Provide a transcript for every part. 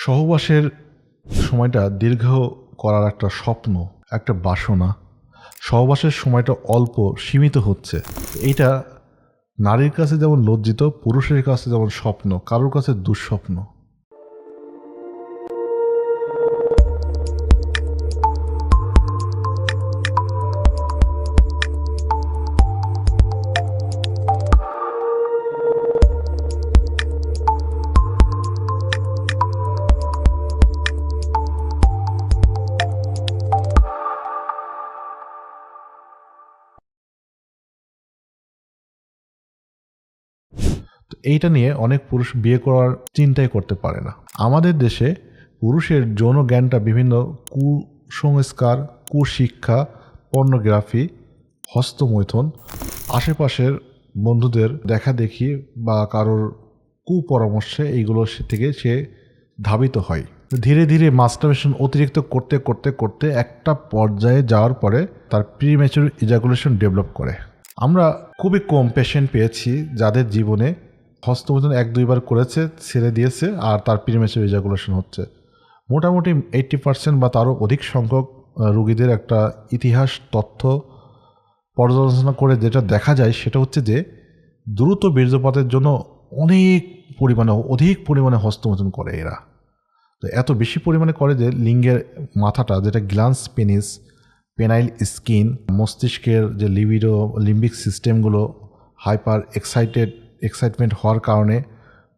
সহবাসের সময়টা দীর্ঘ করার একটা স্বপ্ন, একটা বাসনা। সহবাসের সময়টা অল্প, সীমিত হচ্ছে। এটা নারীর কাছে যেমন লজ্জিত, পুরুষের কাছে যেমন স্বপ্ন, কারোর কাছে দুঃস্বপ্ন। এইটা নিয়ে অনেক পুরুষ বিয়ে করার চিন্তাই করতে পারে না। আমাদের দেশে পুরুষের যৌন জ্ঞানটা বিভিন্ন কুসংস্কার, কুশিক্ষা, পর্নোগ্রাফি, হস্তমৈথন, আশেপাশের বন্ধুদের দেখা দেখি বা কারোর কুপরামর্শে এইগুলো থেকে সে ধাবিত হয়। ধীরে ধীরে মাস্টারবেশন অতিরিক্ত করতে করতে করতে একটা পর্যায়ে যাওয়ার পরে তার প্রিমেচুর ইজাকুলেশন ডেভেলপ করে। আমরা খুবই কম পেশেন্ট পেয়েছি যাদের জীবনে হস্তমৈথুন এক, দুইবার করেছে, ছেড়ে দিয়েছে, আর তার প্রিমেচুর ইজাকুলেশন হচ্ছে। মোটামুটি এইট্টি পার্সেন্ট বা তারও অধিক সংখ্যক রুগীদের একটা ইতিহাস, তথ্য পর্যালোচনা করে যেটা দেখা যায় সেটা হচ্ছে যে, দ্রুত বীর্যপাতের জন্য অনেক পরিমাণে, অধিক পরিমাণে হস্তমোচন করে এরা। তো এত বেশি পরিমাণে করে যে লিঙ্গের মাথাটা, যেটা গ্লান্স, পেনিস, পেনাইল স্কিন, মস্তিষ্কের যে লিবিডো, লিম্বিক সিস্টেমগুলো, হাইপার এক্সাইটেড এক্সাইটমেন্ট হওয়ার কারণে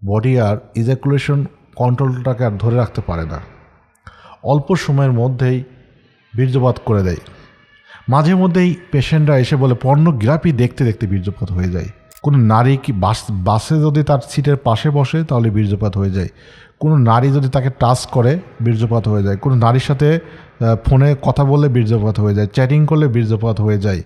বডি আর ইজাকুলেশন কন্ট্রোলটাকে আর ধরে রাখতে পারে না। অল্প সময়ের মধ্যেই বীর্যপাত করে দেয়। মাঝে মধ্যেই পেশেন্টরা এসে বলে, পর্নোগ্রাফি দেখতে দেখতে বীর্যপাত হয়ে যায়। কোনো নারী কি বাস, বাসে যদি তার সিটের পাশে বসে, তাহলে বীর্যপাত হয়ে যায়। কোনো নারী যদি তাকে টাচ করে, বীর্যপাত হয়ে যায়। কোনো নারীর সাথে ফোনে কথা বললে বীর্যপাত হয়ে যায়। চ্যাটিং করলে বীর্যপাত হয়ে যায়।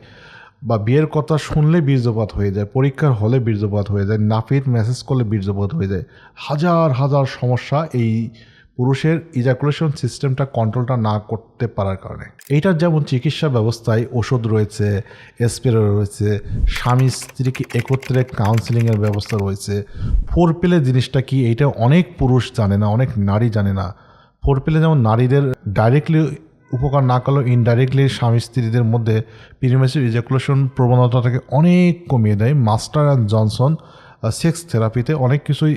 বা বিয়ের কথা শুনলে বীর্যপাত হয়ে যায়, পরীক্ষার হলে বীর্যপাত হয়ে যায়, নাপিত মেসেজ করলে বীর্যপাত হয়ে যায়। হাজার হাজার সমস্যা এই পুরুষের ইজাকুলেশন সিস্টেমটা কন্ট্রোলটা না করতে পারার কারণে। এইটার যেমন চিকিৎসা ব্যবস্থায় ওষুধ রয়েছে স্প্রে রয়েছে, স্বামী স্ত্রীকে একত্রে কাউন্সিলিংয়ের ব্যবস্থা রয়েছে ফোর পেলে জিনিসটা কি এইটা অনেক পুরুষ জানে না, অনেক নারী জানে না। ফোর পেলে যেমন নারীদের ডাইরেক্টলি উপকার না করলেও ইনডাইরেক্টলি স্বামী স্ত্রীদের মধ্যে প্রিমেসিভ ইজাকুলেশন প্রবণতাটাকে অনেক কমিয়ে দেয়। মাস্টার অ্যান্ড জনসন সেক্স থেরাপিতে অনেক কিছুই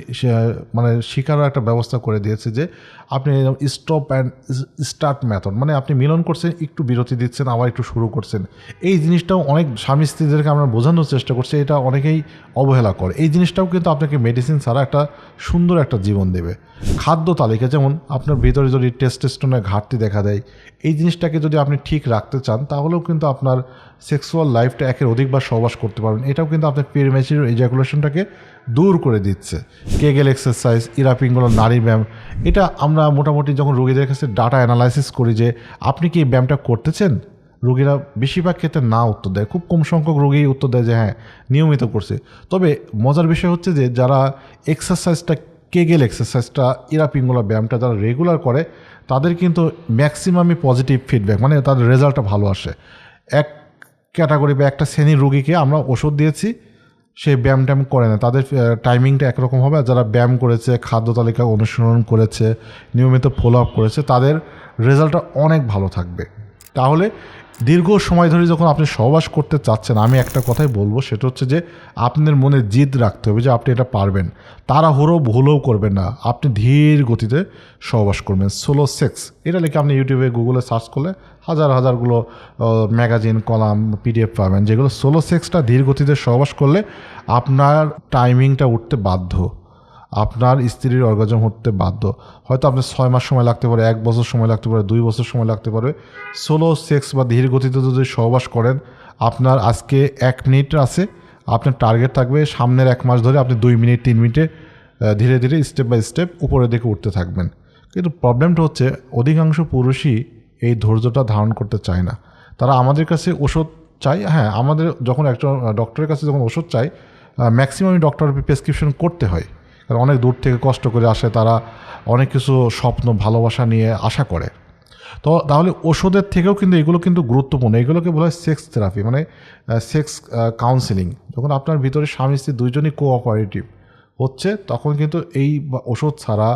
মানে শিকারও একটা ব্যবস্থা করে দিয়েছে যে আপনি স্টপ অ্যান্ড স্টার্ট মেথড মানে আপনি মিলন করছেন, একটু বিরতি দিচ্ছেন, আবার একটু শুরু করছেন। এই জিনিসটাও অনেক স্বামী স্ত্রীদেরকে আমরা বোঝানোর চেষ্টা করছি, এটা অনেকেই অবহেলা করে। এই জিনিসটাও কিন্তু আপনাকে মেডিসিন ছাড়া একটা সুন্দর একটা জীবন দেবে। খাদ্য তালিকা, যেমন আপনার ভিতরে যদি টেস্টেস্টনের ঘাটতি দেখা দেয়, এই জিনিসটাকে যদি আপনি ঠিক রাখতে চান, তাহলেও কিন্তু আপনার সেক্সুয়াল লাইফটা একের অধিকবার সহবাস করতে পারবেন। এটাও কিন্তু আপনার প্রিমেচিউর ইজাকুলেশনটাকে দূর করে দিচ্ছে। কেগেল এক্সারসাইজ ইরাপিংগুলো নারী ব্যায়াম। এটা আমরা মোটামুটি যখন রোগীদের কাছে ডাটা অ্যানালাইসিস করি যে, আপনি কি এই ব্যায়ামটা করতেছেন? রোগীরা বেশিরভাগ ক্ষেত্রে না উত্তর দেয়। খুব কম সংখ্যক রোগী উত্তর দেয় যে হ্যাঁ নিয়মিত করছে। তবে মজার বিষয় হচ্ছে যে, যারা এক্সারসাইজটা কেগেল এক্সারসাইজটা ইরাপিংগুলো ব্যায়ামটা যারা রেগুলার করে, তাদের কিন্তু ম্যাক্সিমামই পজিটিভ ফিডব্যাক মানে তাদের রেজাল্টটা ভালো আসে। এক ক্যাটাগরি বা একটা শ্রেণির রোগীকে আমরা ওষুধ দিয়েছি। সে ব্যায়াম ট্যাম করে না। তাদের টাইমিংটা একরকম হবে। আর যারা ব্যায়াম করেছে, খাদ্য তালিকা অনুসরণ করেছে, নিয়মিত ফলো আপ করেছে, তাদের রেজাল্টটা অনেক ভালো থাকবে। তাহলে দীর্ঘ সময় ধরে যখন আপনি সহবাস করতে চাচ্ছেন, আমি একটা কথাই বলব, সেটা হচ্ছে যে আপনার মনে জিদ রাখতে হবে যে আপনি এটা পারবেন। তাড়াহুড়ো ভুলও করবেন না। আপনি ধীর গতিতে সহবাস করবেন। সোলো সেক্স এটা লিখে আপনি ইউটিউবে গুগলে সার্চ করলে হাজার হাজারগুলো ম্যাগাজিন কলাম পিডিএফ পাবেন। যেগুলো সোলো সেক্সটা ধীর গতিতে সহবাস করলে আপনার টাইমিংটা উঠতে বাধ্য। আপনার স্ত্রীর অর্গাজম হতে বাধ্য। হয়তো আপনার ছয় মাস সময় লাগতে পারে, এক বছর সময় লাগতে পারে, দুই বছর সময় লাগতে পারে। সোলো সেক্স বা ধীর গতিতে যদি সহবাস করেন, আপনার আজকে এক মিনিট আছে, আপনার টার্গেট থাকবে সামনের এক মাস ধরে আপনি দুই মিনিট তিন মিনিটে ধীরে ধীরে স্টেপ বাই স্টেপ উপরের দিকে উঠতে থাকবেন। কিন্তু প্রবলেমটা হচ্ছে অধিকাংশ পুরুষই এই ধৈর্যটা ধারণ করতে চায় না। তারা আমাদের কাছে ওষুধ চাই হ্যাঁ আমাদের যখন একজন ডক্টরের কাছে যখন ওষুধ চাই ম্যাক্সিমামই ডক্টর প্রেসক্রিপশন করতে হয়। কারণ অনেক দূর থেকে কষ্ট করে আসে, তারা অনেক কিছু স্বপ্ন, ভালোবাসা নিয়ে আশা করে। তো তাহলে ওষুধের থেকেও কিন্তু এগুলো কিন্তু গুরুত্বপূর্ণ। এগুলোকে বলা হয় সেক্স থেরাপি মানে সেক্স কাউন্সিলিং যখন আপনার ভিতরে স্বামী স্ত্রী দুইজনই কোঅপারেটিভ হচ্ছে, তখন কিন্তু এই ওষুধ ছাড়া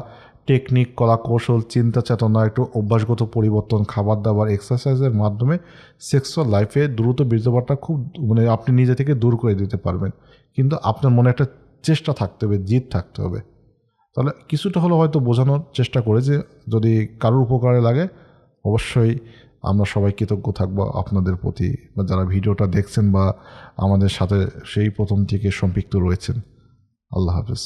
টেকনিক কলা কৌশল, চিন্তা চেতনা, একটু অভ্যাসগত পরিবর্তন, খাবার দাবার এক্সারসাইজের মাধ্যমে সেক্সুয়াল লাইফে দ্রুত বীর্যপাতটা খুব মানে আপনি নিজে থেকে দূর করে দিতে পারবেন। কিন্তু আপনার মনে একটা চেষ্টা থাকতে হবে, জিদ থাকতে হবে। তাহলে কিছুটা হলেও হয়তো বোঝানোর চেষ্টা করে যে যদি কারোর উপকারে লাগে, অবশ্যই আমরা সবাই কৃতজ্ঞ থাকব আপনাদের প্রতি বা যারা ভিডিওটা দেখছেন বা আমাদের সাথে সেই প্রথম থেকে সম্পৃক্ত রয়েছেন। আল্লাহ হাফেজ।